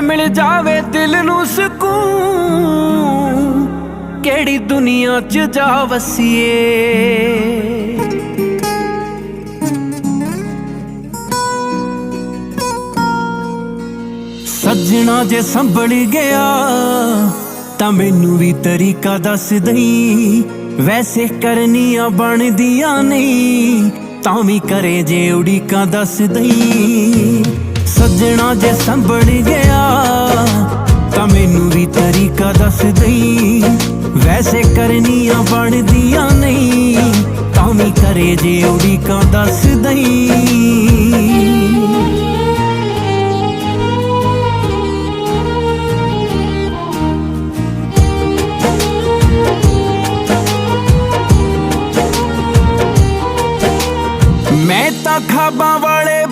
ਮਿਲ ਜਾਵੇ ਦਿਲ ਨੂੰ ਸਕੂਨ। ਕਿਹੜੀ ਦੁਨੀਆ 'ਚ ਜਾ ਵਸੀਏ? ਸੱਜਣਾ ਜੇ ਸੰਭਲ ਗਿਆ, ਤਾਂ ਮੈਨੂੰ ਵੀ ਤਰੀਕਾ ਦੱਸ ਦਈ। ਵੈਸੇ ਕਰਨੀਆਂ ਬਣਦੀਆਂ ਨਹੀਂ, ਤਾਂ ਵੀ ਕਰੇ ਜੇ ਉਡੀਕਾਂ ਦੱਸ ਦਈ। ਸੱਜਣਾ ਜੇ ਸੰਭਣ ਗਿਆ, ਤਾਂ ਮੈਨੂੰ ਵੀ ਤਰੀਕਾ ਦੱਸ ਦਈ। ਵੈਸੇ ਕਰਨੀਆਂ ਬਣਦੀਆਂ ਨਹੀਂ, ਤਾਂ ਵੀ ਕਰੇ ਜੇ ਉਹਦੀ ਕਾਂ ਦੱਸ ਦਈ। ਮੈਂ ਤਾਂ ਖਾਬਾਂ ਵਾਲੇ